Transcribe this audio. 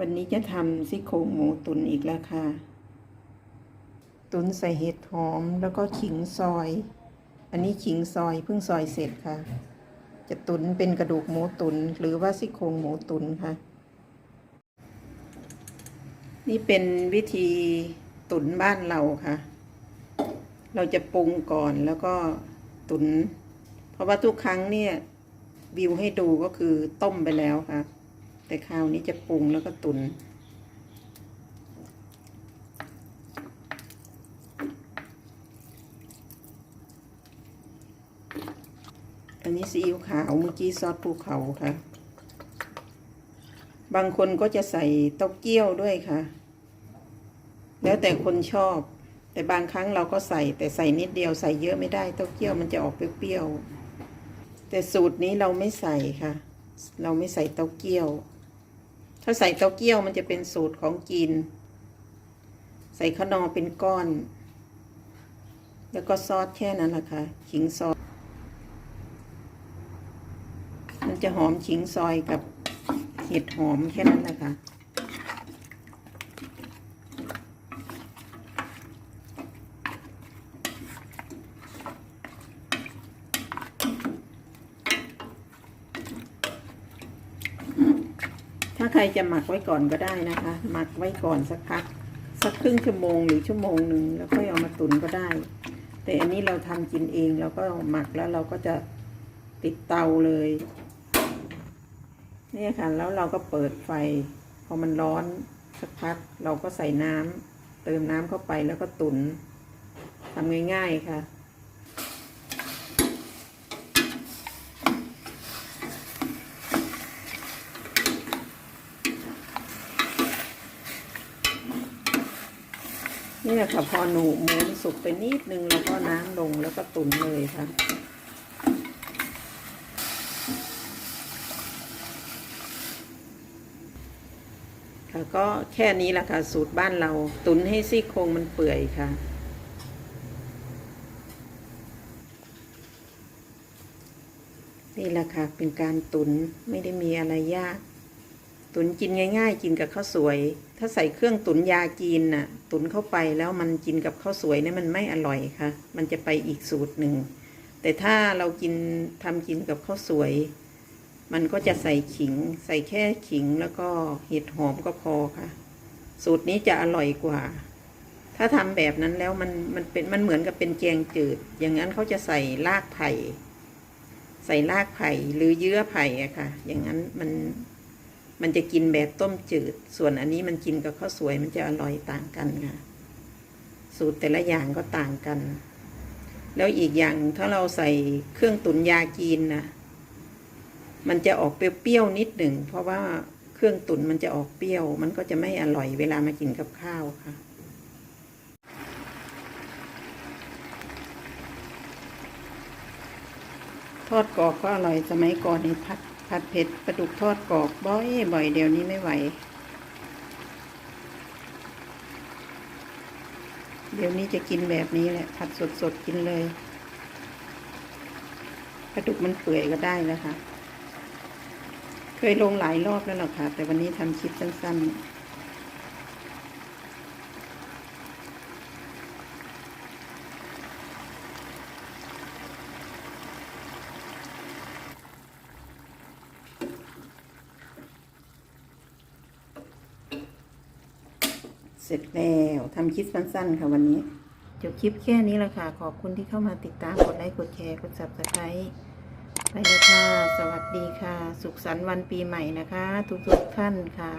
วันนี้จะทำซี่โครงหมูตุนอีกแล้วค่ะ ตุนใส่เห็ดหอมแล้วก็ขิงซอย อันนี้ขิงซอยเพิ่งซอยเสร็จค่ะ จะตุนเป็นกระดูกหมูตุนหรือว่าซี่โครงหมูตุนค่ะ นี่เป็นวิธีตุนบ้านเราค่ะ เราจะปรุงก่อนแล้วก็ตุนเพราะว่าทุกครั้งเนี่ยวิวให้ดูก็คือต้มไปแล้วค่ะ แต่คราวนี้จะปรุงแล้วก็ตุน อันนี้ซีอิ๊วขาวเมื่อกี้ซอสภูเขาค่ะ บางคนก็จะใส่เต้าเจี้ยวด้วยค่ะ แล้วแต่คนชอบ แต่บางครั้งเราก็ใส่แต่ใส่นิดเดียวใส่เยอะไม่ได้เต้าเจี้ยวมันจะออกเปรี้ยวๆแต่สูตรนี้เราไม่ใส่ค่ะ เราไม่ใส่เต้าเจี้ยว ถ้าใส่เต้าเกี้ยวมันจะเป็นสูตรของจีน ใส่ขนอเป็นก้อน แล้วก็ซอสแค่นั้นแหละค่ะขิงซอสมันจะหอมขิงซอยกับเห็ดหอมแค่นั้นแหละค่ะ ถ้าใครจะหมักไว้ก่อนก็ได้นะคะ หมักไว้ก่อนสักพัก สักครึ่งชั่วโมงหรือชั่วโมงหนึ่งแล้วค่อยเอามาตุนก็ได้ แต่อันนี้เราทำกินเองเราก็หมักแล้วเราก็จะติดเตาเลยนี่ค่ะแล้วเราก็เปิดไฟ พอมันร้อนสักพักเราก็ใส่น้ำเติมน้ำเข้าไปแล้วก็ตุนทำง่าย ๆค่ะ นี่แหละค่ะพอหนูหมูสุกไปนิดนึงเราก็น้ำลงแล้วก็ตุ๋นเลยค่ะค่ะก็แค่นี้แหละค่ะสูตรบ้านเรา ตุ๋นให้ซี่โครงมันเปื่อยค่ะ นี่แหละค่ะเป็นการตุ๋นไม่ได้มีอะไรยาก ตุนกินง่าย ๆ กินกับข้าวสวย ถ้าใส่เครื่องตุนยาจีนน่ะ ตุนเข้าไปแล้วมันกินกับข้าวสวยเนี่ยมันไม่อร่อยค่ะ มันจะไปอีกสูตรหนึ่ง แต่ถ้าเรากินทำกินกับข้าวสวย มันก็จะใส่ขิง ใส่แค่ขิงแล้วก็เห็ดหอมก็พอค่ะ สูตรนี้จะอร่อยกว่า ถ้าทำแบบนั้นแล้วมันมันเป็นมันเหมือนกับเป็นแกงจืด อย่างนั้นเขาจะใส่รากไผ่ ใส่รากไผ่หรือเยื่อไผ่อะค่ะ อย่างนั้นมัน มันจะกินแบบต้มจืด ส่วนอันนี้มันกินกับข้าวสวยมันจะอร่อยต่างกันค่ะ สูตรแต่ละอย่างก็ต่างกัน แล้วอีกอย่างถ้าเราใส่เครื่องตุ๋นยาจีนนะมันจะออกเปรี้ยวๆนิดหนึ่ง เพราะว่าเครื่องตุ๋นมันจะออกเปรี้ยว มันก็จะไม่อร่อยเวลามากินกับข้าวค่ะทอดกรอบก็อร่อยสมัยก่อนนี่ผัด ผัดเผ็ดปลาดุกทอดกรอบบ่อยบ่อยเดี๋ยวนี้ไม่ไหว เดี๋ยวนี้จะกินแบบนี้แหละ ผัดสดๆกินเลยปลาดุกมันเปื่อยก็ได้แล้วค่ะ เคยลงหลายรอบแล้วหรอกค่ะ แต่วันนี้ทำคลิปสั้น ๆ เสร็จแล้วทำคลิปสั้นๆ ค่ะวันนี้ จบคลิปแค่นี้แหละค่ะ ขอบคุณที่เข้ามาติดตาม กดไลค์ กดแชร์ กด subscribe ไปเลยค่ะ สวัสดีค่ะ สุขสันต์วันปีใหม่นะคะ ทุกๆท่านค่ะ